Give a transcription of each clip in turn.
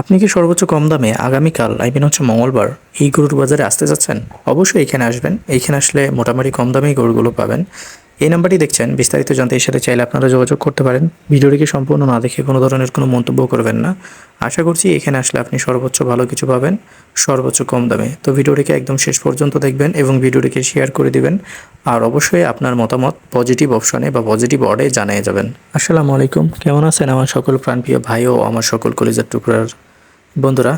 আপনি কি সর্বোচ্চ কম দামে আগামীকাল, আই মিন হচ্ছে মঙ্গলবার, এই গরুর বাজারে আসতে যাচ্ছেন? অবশ্যই এখানে আসবেন। এইখানে আসলে মোটামুটি কম দামেই গরুগুলো পাবেন। এই নাম্বারটি দেখছেন। বিস্তারিত জানতে এর সাথে চাইলে আপনারা যোগাযোগ করতে পারেন। ভিডিওটিকে সম্পূর্ণ না দেখে কোনো ধরনের কোনো মন্তব্য করবেন না। আশা করছি এখানে আসলে আপনি সর্বোচ্চ ভালো কিছু পাবেন, সর্বোচ্চ কম দামে। তো ভিডিওটিকে একদম শেষ পর্যন্ত দেখবেন এবং ভিডিওটিকে শেয়ার করে দিবেন। আর অবশ্যই আপনার মতামত পজিটিভ অপশনে বা পজিটিভ অর্ডে জানিয়ে যাবেন। আসসালামু আলাইকুম। কেমন আছেন আমার সকল প্রাণপ্রিয় ভাই ও আমার সকল কলেজের টুকরার বন্ধুরা,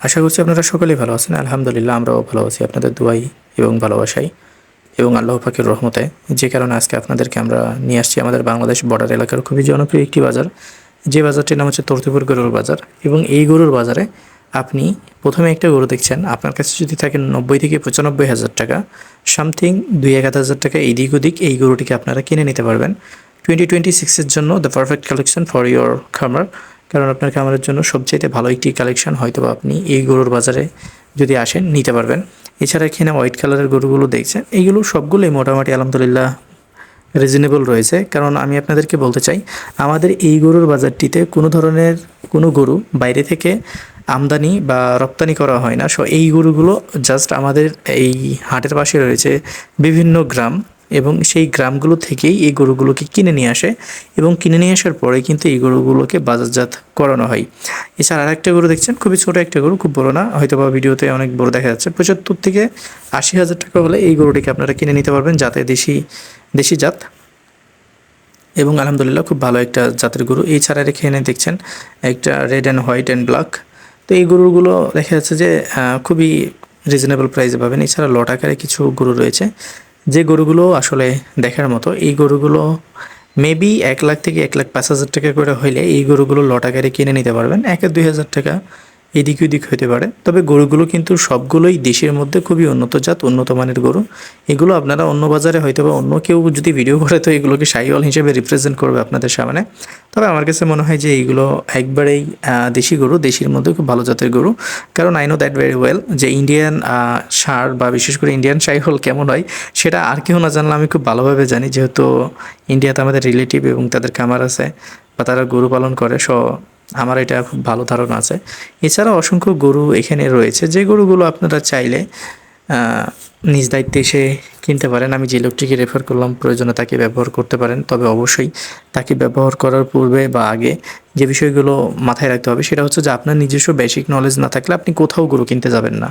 আশা করছি আপনারা সকলেই ভালো আছেন। আলহামদুলিল্লাহ, আমরাও ভালো আছি। আপনাদের দুয়াই এবং ভালোবাসাই এবং আল্লাহ পাকের রহমতে। যে কারণে আজকে আপনাদেরকে আমরা নিয়ে আসছি আমাদের বাংলাদেশ বর্ডার এলাকার খুবই জনপ্রিয় একটি বাজার। যে বাজারটির নাম হচ্ছে তর্তিপুর গরুর বাজার এবং এই গরুর বাজারে আপনি প্রথমে একটা গরু দেখছেন। আপনার কাছে যদি থাকে নব্বই থেকে পঁচানব্বই হাজার টাকা, সামথিং দুই এক হাজার টাকা এদিক ওদিক এই গরুটিকে আপনারা কিনে নিতে পারবেন। টোয়েন্টি টোয়েন্টি সিক্সের জন্য the perfect collection for your খামার। কারণ আপনার খামারের জন্য সবচেয়ে ভালো একটি কালেকশন হয়তো আপনি এই গরুর বাজারে যদি আসেন, নিতে পারবেন। এছাড়া এখানে হোয়াইট কালারের গরুগুলো দেখছেন। এইগুলো সবগুলোই মোটামুটি আলহামদুলিল্লাহ রিজনেবল রয়েছে। কারণ আমি আপনাদেরকে বলতে চাই, আমাদের এই গরুর বাজারটিতে কোনো ধরনের কোনো গরু বাইরে থেকে আমদানি বা রপ্তানি করা হয় না। সো এই গরুগুলো জাস্ট আমাদের এই হাটের পাশে রয়েছে বিভিন্ন গ্রাম। এবং সেই গ্রামগুলো থেকেই এই গরুগুলোকে কিনে নিয়ে আসে এবং কিনে নিয়ে আসার পরে কিন্তু এই গরুগুলোকে বাজারজাত করানো হয়। এছাড়া আরেকটা গরু দেখছেন? খুবই ছোট একটা গরু, খুব বড় না? হয়তো বা ভিডিওতে অনেক বড় দেখা যাচ্ছে। পঁচাত্তর থেকে আশি হাজার টাকা হলে এই গরুটিকে আপনারা কিনে নিতে পারবেন যাতে দেশি দেশি জাত। এবং আলহামদুলিল্লাহ খুব ভালো একটা জাতের গরু। এছাড়া রেখে এনে দেখছেন একটা red and white and black তো এই গরুগুলো দেখা যাচ্ছে যে খুবই রিজনেবল প্রাইসে পাবেন। এছাড়া লট আকারে কিছু গরু রয়েছে। যে গরুগুলো আসলে দেখার মতো, এই গরুগুলো মেবি এক লাখ থেকে এক লাখ পাঁচ হাজার টাকা করে হইলে এই গরুগুলো লট আকারে কিনে নিতে পারবেন। একে দুই হাজার টাকা। এদিক ওদিক হতে পারে। তবে গরুগুলো কিন্তু সবগুলোই দেশের মধ্যে খুবই উন্নত জাত, উন্নত মানের গরু। এগুলো আপনারা অন্য বাজারে হয়তো বা অন্য কেউ যদি ভিডিও করে, তো এগুলোকে সাইওয়াল হিসেবে রিপ্রেজেন্ট করবে আপনাদের সামনে। তবে আমার কাছে মনে হয় যে এইগুলো একবারেই দেশি গরু, দেশির মধ্যে খুব ভালো জাতের গরু। কারণ I know that very well যে ইন্ডিয়ান সার বা বিশেষ করে ইন্ডিয়ান সাইহল কেমন হয়, সেটা আর কেউ না জানলে আমি খুব ভালোভাবে জানি, যেহেতু ইন্ডিয়াতে আমাদের রিলেটিভ এবং তাদের খামার আছে, বা তারা গরু পালন করে। সো আমার এটা খুব ভালো ধারণা আছে। এছাড়া অসংখ্য গরু এখানে রয়েছে। যে গরুগুলো আপনারা চাইলে নিজ দায়িত্বে এসে কিনতে পারেন। আমি যে লোকটিকে রেফার করলাম, প্রয়োজনে তাকে ব্যবহার করতে পারেন। তবে অবশ্যই তাকে ব্যবহার করার পূর্বে বা আগে যে বিষয়গুলো মাথায় রাখতে হবে, সেটা হচ্ছে যে আপনার নিজস্ব বেসিক নলেজ না থাকলে আপনি কোথাও গরু কিনতে যাবেন না।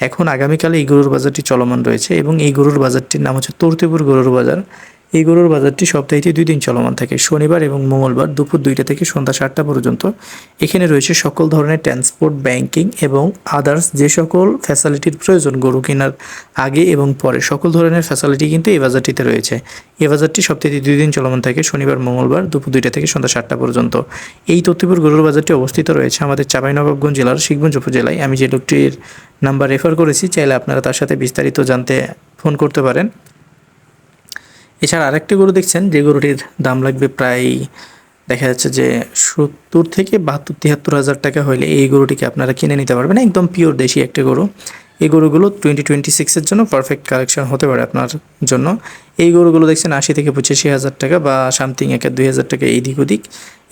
এখন আগামীকালে এই গরুর বাজারটি চলমান রয়েছে এবং এই গরুর বাজারটির নাম হচ্ছে তর্তিপুর গরুর বাজার। এই গরুর বাজারটি সপ্তাহে দুই দিন চলমান থাকে। শনিবার এবং মঙ্গলবার দুপুর দুইটা থেকে সন্ধ্যা সাতটা পর্যন্ত। এখানে রয়েছে সকল ধরনের ট্রান্সপোর্ট ব্যাংকিং এবং আদার্স যে সকল ফ্যাসিলিটির প্রয়োজন গরু কেনার আগে এবং পরে। সকল ধরনের ফ্যাসিলিটি কিন্তু এই বাজারটিতে রয়েছে। এই বাজারটি সপ্তাহে দুই দিন চলমান থাকে, শনিবার, মঙ্গলবার দুপুর দুইটা থেকে সন্ধ্যা সাতটা পর্যন্ত। এই তত্ত্বপুর গরুর বাজারটি অবস্থিত রয়েছে আমাদের চাঁপাইনবাবগঞ্জ জেলার শিখগঞ্জ উপজেলায়। আমি যে লোকটির নাম্বার রেফার করেছি, চাইলে আপনারা তার সাথে বিস্তারিত জানতে ফোন করতে পারেন। এছাড়া আরেকটি গরু দেখছেন, যে গরুটির দাম লাগবে প্রায়, দেখা যাচ্ছে যে সত্তর থেকে বাহাত্তর, তিয়াত্তর হাজার টাকা হলে এই গরুটিকে আপনারা কিনে নিতে পারবেন। একদম পিওর দেশি একটা গরু। এই গরুগুলো টোয়েন্টি টোয়েন্টি সিক্সের জন্য পারফেক্ট কালেকশন হতে পারে আপনার জন্য। এই গরুগুলো দেখছেন আশি থেকে পঁচাশি হাজার টাকা বা সামথিং এক দুই হাজার টাকা এদিক ওদিক।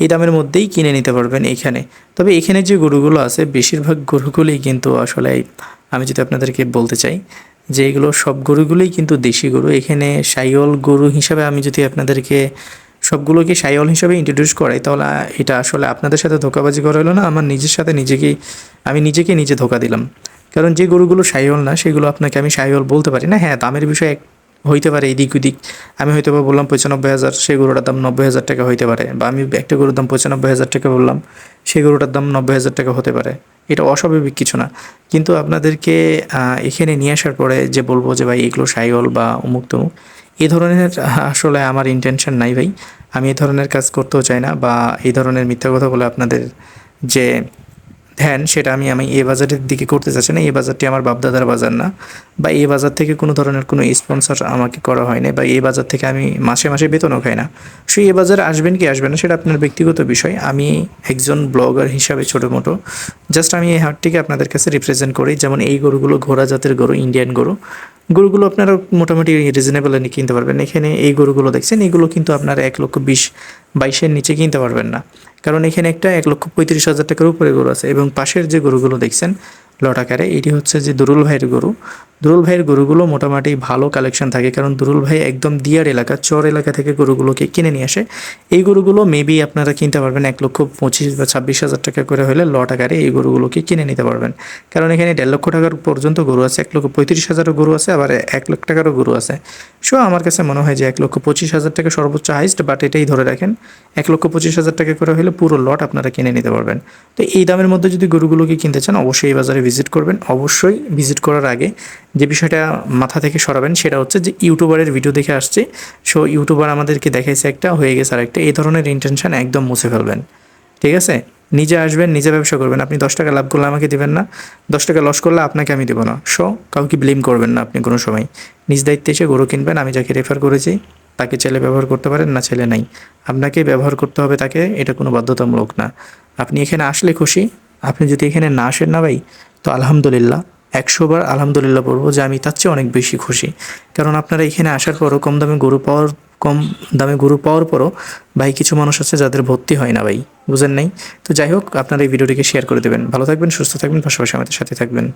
এই দামের মধ্যেই কিনে নিতে পারবেন এইখানে তবে এখানে যে গরুগুলো আছে, বেশিরভাগ গরুগুলোই কিন্তু আসলে, আমি যদি আপনাদেরকে বলতে চাই যে এগুলো সব গরুগুলোই কিন্তু দেশি গরু। এখানে সাইয়ল গরু হিসাবে আমি যদি আপনাদেরকে সবগুলোকে সাইয়ল হিসাবে ইন্ট্রোডিউস করাই, তাহলে এটা আসলে আপনাদের সাথে ধোকাবাজি করা হলো না, আমার নিজের সাথে নিজেকেই, আমি নিজেকে নিজে ধোকা দিলাম। কারণ যে গরুগুলো সাইয়ল না, সেগুলো আপনাকে আমি সাইয়ল বলতে পারি না। হ্যাঁ দামের বিষয়ে হইতে পারে এদিক ওদিক। আমি হয়তো বা বললাম পঁচানব্বই হাজার, সেই গরুটার দাম নব্বই হাজার টাকা হইতে পারে। বা আমি একটা গরুর দাম পঁচানব্বই হাজার টাকা বললাম, সেই গরুটার দাম নব্বই হাজার টাকা হতে পারে। এটা অস্বাভাবিক কিছু না। কিন্তু আপনাদেরকে এখানে নিয়ে আসার পরে যে বলব যে ভাই, এগুলো সাইওয়াল বা অমুক তমুক এই ধরনের আসলে আমার ইন্টেনশন নাই ভাই। আমি এই ধরনের কাজ করতেও চাই না বা এই ধরনের মিথ্যা কথা বলে আপনাদের যে ধ্যান সেটা আমি আমি এ বাজারের দিকে করতে চাচ্ছি না এ বাজারটি আমার বাপদাদার বাজার না, বা এ বাজার থেকে কোনো ধরনের কোনো স্পন্সর আমাকে করা হয় না বা এ বাজার থেকে আমি মাসে মাসে বেতনও খাই না। সো এ বাজার আসবেন কি আসবেন না, সেটা আপনার ব্যক্তিগত বিষয়। আমি একজন ব্লগার হিসাবে ছোটো মোটো জাস্ট আমি এই হাটটিকে আপনাদের কাছে রিপ্রেজেন্ট করি। যেমন এই গরুগুলো ঘোড়া জাতের গরু ইন্ডিয়ান গরু। গরুগুলো আপনারা মোটামুটি রিজনেবল কিনতে পারবেন। এখানে এই গরুগুলো দেখছেন এইগুলো কিন্তু আপনারা এক লক্ষ বিশ, বাইশের নিচে কিনতে পারবেন না। কারণ এখানে একটা এক লক্ষ পঁয়ত্রিশ হাজার টাকার উপরে গরু আছে এবং পাশের যে গরুগুলো দেখছেন লট আকারে এটি হচ্ছে যে দুরুল ভাইয়ের গরু। দুরুল ভাইয়ের গরুগুলো মোটামুটি ভালো কালেকশন থাকে, কারণ দুরুল ভাই একদম দিয়ার এলাকা, চর এলাকা থেকে গরুগুলোকে কিনে নিয়ে আসে। এই গরুগুলো মেবি আপনারা কিনতে পারবেন এক লক্ষ পঁচিশ বা ছাব্বিশ হাজার টাকা করে হলে লট আকারে এই গরুগুলোকে কিনে নিতে পারবেন। কারণ এখানে দেড় লক্ষ টাকার পর্যন্ত গরু আছে, এক লক্ষ পঁয়ত্রিশ হাজারও গরু আছে, আবার এক লাখ টাকারও গরু আছে। সো আমার কাছে মনে হয় যে এক লক্ষ পঁচিশ হাজার টাকা সর্বোচ্চ হাইস্ট বাট এটাই ধরে রাখেন, এক লক্ষ পঁচিশ হাজার টাকা করে হলে পুরো লট আপনারা কিনে নিতে পারবেন। তো এই দামের মধ্যে যদি গরুগুলোকে কিনতে চান, অবশ্যই এই বাজারে ভিজিট করবেন, অবশ্যই ভিজিট করার আগে যে বিষয়টা মাথা থেকে সরাবেন সেটা হচ্ছে যে ইউটিউবারের ভিডিও দেখে আসছে। সো ইউটিউবার আমাদেরকে দেখাইছে একটা, হয়ে গেছে আরেকটা। এই ধরনের ইন্টেনশন একদম মুছে ফেলবেন। ঠিক আছে? নিজে আসবেন, নিজে ব্যবসা করবেন। আপনি দশ টাকা লাভ করলে আমাকে দিবেন না। দশ টাকা লস করলে আপনাকে আমি দেবো না। সো কাউকে ব্লেম করবেন না আপনি কোনো সময়। নিজ দায়িত্বে এসে গরু কিনবেন, আমি যাকে রেফার করেছি, তাকে ছেলে ব্যবহার করতে পারেন না ছেলে নাই। আপনাকে ব্যবহার করতে হবে তাকে, এটা কোনো বাধ্যতামূলক না। আপনি এখানে আসলে খুশি আপনি যদি এখানে না আসেন না ভাই, তো আলহামদুলিল্লাহ একশোবার আলহামদুলিল্লাহ বলব যে আমি তার চেয়ে অনেক বেশি খুশি। কারণ আপনারা এখানে আসার পরও কম দামে গরু পাওয়ার, কম দামে গরু পাওয়ার পরও ভাই কিছু মানুষ আছে যাদের ভর্তি হয় না ভাই, বুঝেন নাই? তো যাই হোক, আপনারা এই ভিডিওটিকে শেয়ার করে দেবেন। ভালো থাকবেন, সুস্থ থাকবেন, পাশাপাশি আমাদের সাথে থাকবেন।